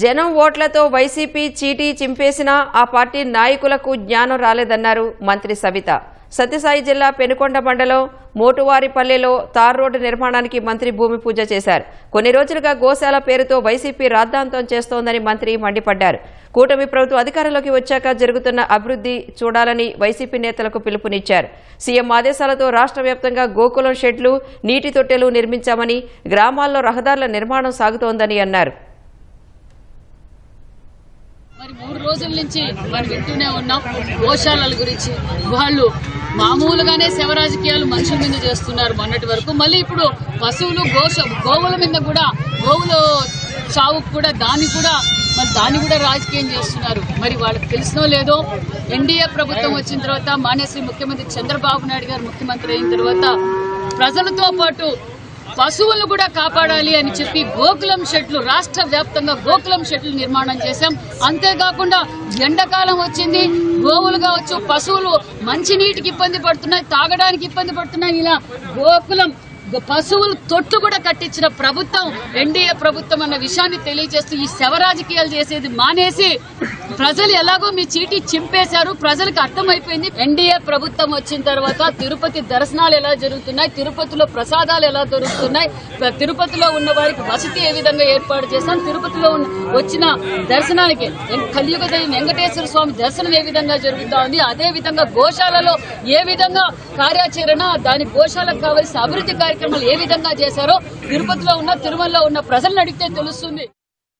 జనం ఓట్లతో వైసీపీ చీటీ చింపేసినా ఆ పార్టీ నాయకులకు జ్ఞానం రాలేదన్నారు మంత్రి సవిత. సత్యసాయి జిల్లా పెనుకొండ మండలం మోటువారిపల్లెలో తార్ రోడ్డు నిర్మాణానికి మంత్రి భూమి పూజ చేశారు. కొన్ని రోజులుగా గోశాల పేరుతో వైసీపీ రాద్ధాంతం చేస్తోందని మంత్రి మండిపడ్డారు. కూటమి ప్రభుత్వం అధికారంలోకి వచ్చాక జరుగుతున్న అభివృద్ధి చూడాలని వైసీపీ నేతలకు పిలుపునిచ్చారు. సీఎం ఆదేశాలతో రాష్ట్ర వ్యాప్తంగా గోకులం షెడ్లు నీటి తొట్టెలు నిర్మించామని గ్రామాల్లో రహదారుల నిర్మాణం సాగుతోందని అన్నారు. మరి మూడు రోజుల నుంచి మనం వింటూనే ఉన్నాం. గోశాలల గురించి. వాళ్ళు మామూలుగానే శవ రాజకీయాలు మనుషుల మీద చేస్తున్నారు మొన్నటి వరకు. మళ్ళీ ఇప్పుడు పశువులు గోశ గోవుల మీద కూడా గోవులు చావుకు కూడా దాన్ని కూడా మరి దాన్ని కూడా రాజకీయం చేస్తున్నారు. మరి వాళ్ళకి తెలిసినో లేదో ఎన్డీఏ ప్రభుత్వం వచ్చిన తర్వాత మానేశ్రీ ముఖ్యమంత్రి చంద్రబాబు నాయుడు గారు ముఖ్యమంత్రి అయిన తర్వాత ప్రజలతో పాటు పశువులను కూడా కాపాడాలి అని చెప్పి గోకులం షెడ్లు రాష్ట్ర వ్యాప్తంగా గోకులం షెడ్లు నిర్మాణం చేశాం. అంతేకాకుండా ఎండాకాలం వచ్చింది గోవులు కావచ్చు పశువులు మంచి నీటికి ఇబ్బంది పడుతున్నాయి తాగడానికి ఇబ్బంది పడుతున్నాయి. ఇలా గోకులం పశువులు తొట్టు కూడా కట్టించిన ప్రభుత్వం ఎన్డీఏ ప్రభుత్వం అన్న విషయాన్ని తెలియజేస్తూ ఈ శవ రాజకీయాలు చేసేది మానేసి ప్రజలు ఎలాగో మీ చీటీ చింపేశారు ప్రజలకు అర్థమైపోయింది. ఎన్డీఏ ప్రభుత్వం వచ్చిన తర్వాత తిరుపతి దర్శనాలు ఎలా జరుగుతున్నాయి తిరుపతిలో ప్రసాదాలు ఎలా దొరుకుతున్నాయి తిరుపతిలో ఉన్న వారికి వసతి ఏ విధంగా ఏర్పాటు చేస్తాం తిరుపతిలో వచ్చిన దర్శనానికి కలియుగ దైవం వెంకటేశ్వర స్వామి దర్శనం ఏ విధంగా జరుగుతా ఉంది అదే విధంగా గోశాలలో ఏ విధంగా కార్యాచరణ దాని గోశాలకు కావాల్సిన అభివృద్ధి కార్యక్రమాలు ఏ విధంగా చేశారో తిరుపతిలో ఉన్న తిరుమలలో ఉన్న ప్రజలను అడిగితే తెలుస్తుంది.